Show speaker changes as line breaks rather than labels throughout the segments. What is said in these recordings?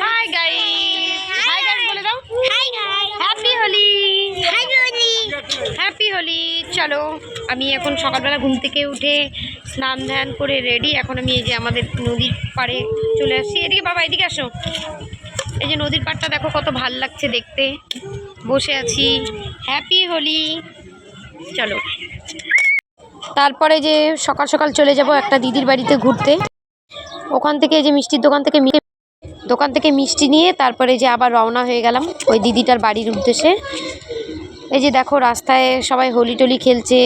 Hi guys hi guys বলে দাও।
Hi guys
happy Holi
hi Rony
happy Holi চলো আমি এখন সকালবেলা ঘুম থেকে উঠে স্নান ধ্যান করে রেডি এখন আমি এই যে আমাদের নদীর পাড়ে চলে আসছি। এদিকে বাবা এদিকে আসো। এই যে নদীর পাড়টা দেখো কত ভালো লাগছে দেখতে। বসে আছি। হ্যাপি হোলি চলো। তারপরে যে সকাল সকাল চলে যাব একটা দিদির বাড়িতে ঘুরতে। ওখান থেকে এই যে মিষ্টির দোকান থেকে দোকান থেকে মিষ্টি নিয়ে তারপরে যে আবার রওনা হয়ে গেলাম ওই দিদিটার বাড়ির উদ্দেশ্যে। এই যে দেখো রাস্তায় সবাই হোলি টোলি খেলছে,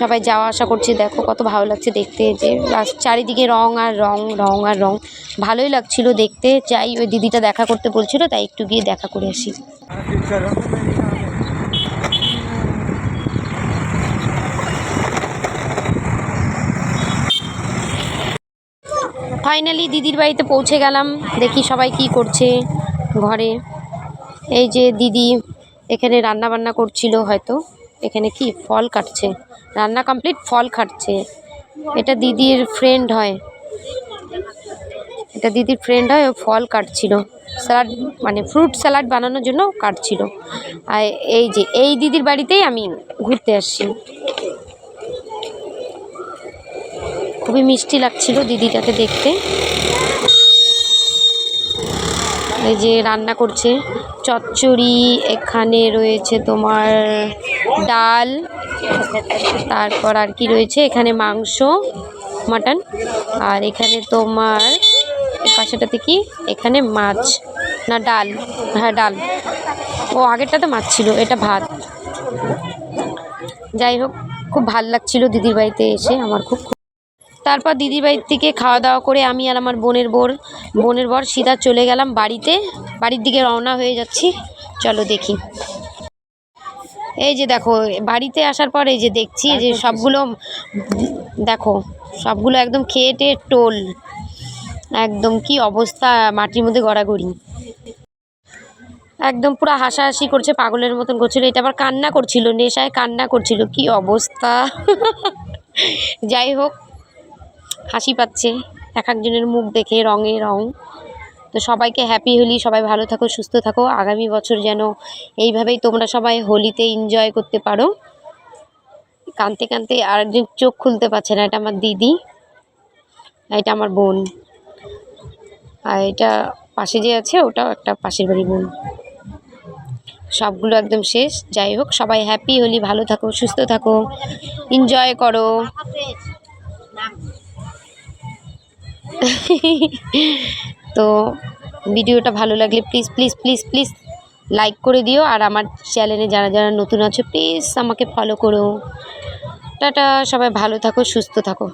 সবাই যাওয়া আসা করছে, দেখো কত ভালো লাগছে দেখতে। যে চারিদিকে রং আর রং রং আর রং। ভালোই লাগছিল দেখতে। চাই ওই দিদিটা দেখা করতে বলছিল, তাই একটু গিয়ে দেখা করে আসি। ফাইনালি দিদির বাড়িতে পৌঁছে গেলাম। দেখি সবাই কি করছে ঘরে। এই যে দিদি এখানে রান্না বান্না করছিল হয়তো। এখানে কি? ফল কাটছে। রান্না কমপ্লিট ফল কাটছে এটা দিদির ফ্রেন্ড হয়। এটা দিদির ফ্রেন্ড হয়, ও ফল কাটছিল। স্যালাড মানে ফ্রুট স্যালাড বানানোর জন্য কাটছিল। আর এই যে, এই দিদির বাড়িতেই আমি ঘুরতে আসছি। খুবই মিষ্টি লাগছিল দিদিটাকে দেখতে। এই যে রান্না করছে। চচ্চড়ি, এখানে রয়েছে তোমার ডাল, তারপর আর কি রয়েছে? এখানে মাংস, মাটন, আর এখানে তোমার পাশেটাতে কি? এখানে মাছ। না, ডাল। হ্যাঁ ডাল। ও, আগেরটাতে মাছ ছিল, এটা ভাত। যাই হোক, খুব ভালো লাগছিল দিদির বাড়িতে এসে, আমার খুব তারপর দিদির বাড়ির থেকে খাওয়া দাওয়া করে আমি আর আমার বোনের বোর, বোনের বর সিধা চলে গেলাম বাড়িতে। বাড়ির দিকে রওনা হয়ে যাচ্ছি। চলো দেখি। এই যে দেখো, বাড়িতে আসার পর এই যে দেখছি যে সবগুলো, দেখো, সবগুলো একদম খেয়ে টেয়ে টোল। একদম কি অবস্থা, মাটির মধ্যে গড়াগড়ি। একদম পুরো হাসাহাসি করছে পাগলের মতন করছিল। এটা আবার কান্না করছিল, নেশায় কান্না করছিল। কি অবস্থা? যাই হোক হাসি পাচ্ছে, এক একজনের মুখ দেখে রঙে রং। তো সবাইকে হ্যাপি হোলি, সবাই ভালো থাকো, সুস্থ থাকো। আগামী বছর যেন এইভাবেই তোমরা সবাই হোলিতে এনজয় করতে পারো। কানতে কানতে আরেকজন চোখ খুলতে পারছে না, এটা আমার দিদি, আর এটা আমার বোন। আর এটা পাশে যে আছে, ওটাও একটা পাশের বাড়ি বোন। সবগুলো একদম শেষ। যাই হোক, সবাই হ্যাপি হোলি, ভালো থাকো, সুস্থ থাকো। এনজয় করো। তো ভিডিওটা ভালো লাগলে please please please please like করে দিও। আর আমার চ্যানেলে যারা যারা নতুন আছো প্লিজ আমাকে ফলো করো। টাটা, সবাই ভালো থাকো, সুস্থ থাকো।